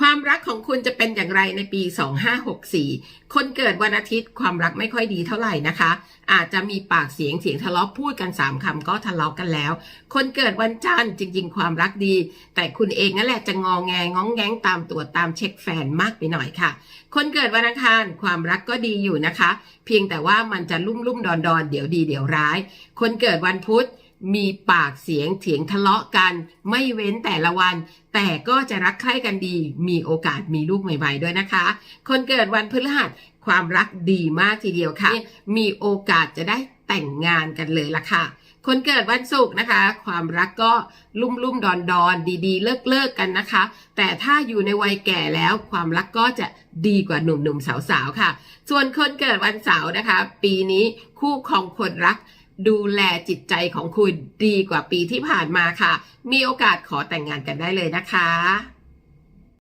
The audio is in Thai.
ความรักของคุณจะเป็นอย่างไรในปี 2564 คนเกิดวันอาทิตย์ความรักไม่ค่อยดีเท่าไหร่นะคะ อาจจะมีปากเสียงเสียงทะเลาะพูดกัน 3คำก็ทะเลาะกันแล้ว คนเกิดวันจันทร์จริง ๆ ความรักดี แต่คุณเองนั่นแหละจะงอแงง้องแง้งตามตัวตามเช็คแฟนมากไปหน่อยค่ะ คนเกิดวันอังคารความรักก็ดีอยู่นะคะ เพียงแต่ว่ามันจะลุ่มลุ่มดอนดอนเดี๋ยวดีเดี๋ยวร้าย คนเกิดวันพุธ มีปากเสียงเถียงทะเลาะกัน ไม่เว้นแต่ละวัน แต่ก็จะรักใคร่กันดี มีโอกาสมีลูกใหม่ ๆ ด้วยนะคะ คนเกิดวันพฤหัสความรักดีมากทีเดียวค่ะ มีโอกาสจะได้แต่งงานกันเลยล่ะค่ะ คนเกิดวันศุกร์นะคะ ความรักก็ลุ่มลุ่มดอนดอนๆดีๆ เลิกเลิกๆกันนะคะ แต่ถ้าอยู่ในวัยแก่แล้วความรักก็จะดีกว่าหนุ่มๆสาวๆค่ะ ส่วนคนเกิดวันเสาร์นะคะ ปีนี้คู่ของคนรัก ดูแลจิตใจของคุณดีกว่าปีที่ผ่านมาค่ะ มีโอกาสขอแต่งงานกันได้เลยนะคะ